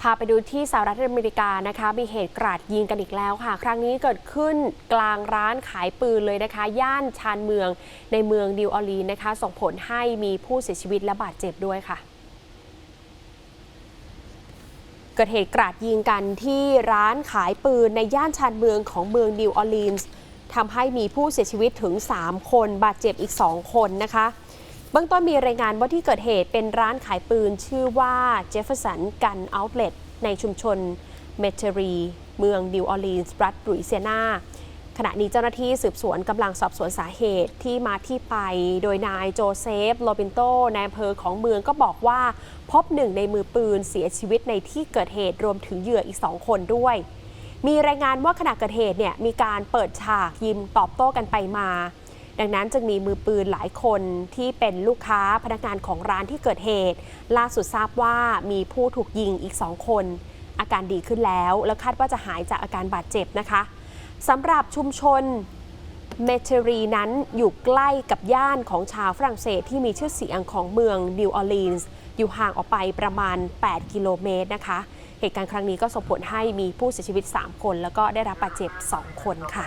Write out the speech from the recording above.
พาไปดูที่สหรัฐอเมริกานะคะ มีเหตุกราดยิงกันอีกแล้วค่ะ ครั้งนี้เกิดขึ้นกลางร้านขายปืนเลยนะคะ ย่านชานเมืองในเมืองดิวออลีนนะคะ ส่งผลให้มีผู้เสียชีวิตและบาดเจ็บด้วยค่ะ เกิดเหตุกราดยิงกันที่ร้านขายปืนในย่านชานเมืองของเมืองนิวออลีนส์ทำให้มีผู้เสียชีวิตถึง 3 คน บาดเจ็บอีก 2 คนนะคะ เบื้องต้นมีรายงานว่าที่เกิดเหตุเป็นร้านขายปืนชื่อว่า Jefferson Gun Outlet ในชุมชนเมเทรี เมืองนิวออร์ลีนส์รัฐลุยเซียนาขณะนี้เจ้าหน้าที่สืบสวนกำลังสอบสวนสาเหตุที่มาที่ไป โดยนายโจเซฟ โลบินโตในอำเภอของเมืองก็บอกว่า พบหนึ่งในมือปืนเสียชีวิตในที่เกิดเหตุรวมถึงเหยื่ออีกสองคนด้วย มีรายงานว่าขณะเกิดเหตุเนี่ยมีการเปิดฉากยิมตอบโต้กันไปมา ดังนั้นจึงมีมือปืนหลายคนที่เป็นลูกค้าพนักงานของร้านที่เกิดเหตุ ล่าสุดทราบว่ามีผู้ถูกยิงอีกสองคน อาการดีขึ้นแล้ว แล้วคาดว่าจะหายจากอาการบาดเจ็บนะคะสำหรับชุมชนเมเทรีนั้นอยู่ใกล้กับย่านของชาวฝรั่งเศสที่มีชื่อเสียงของเมืองนิวออร์ลีนส์อยู่ห่างออกไปประมาณ 8 กิโลเมตรนะคะ เหตุการณ์ครั้งนี้ก็ส่งผลให้มีผู้เสียชีวิต 3 คน แล้วก็ได้รับบาดเจ็บ 2 คนค่ะ